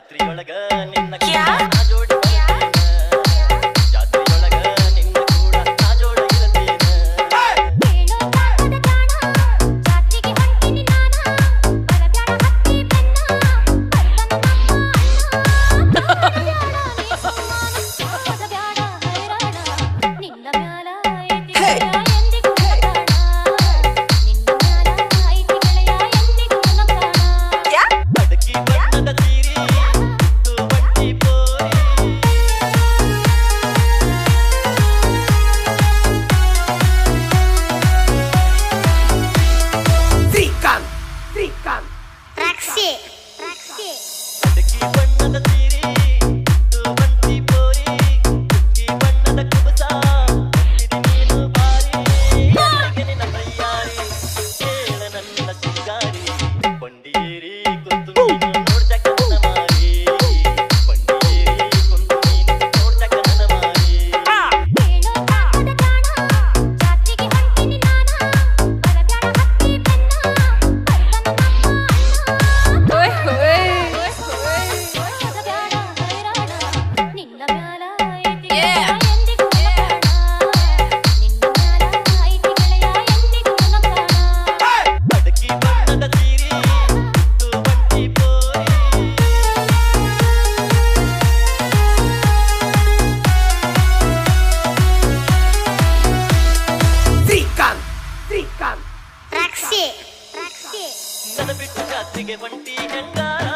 ರಾತ್ರಿಯೊಳಗ ನಿನ್ನ Y cuando the city. ರಕ್ಷೆ ರಕ್ಷೆ ಬಿಟ್ಟು ಜಾತಿಗೆ ಬಂಟಿ ಹೆಂಗಾರ?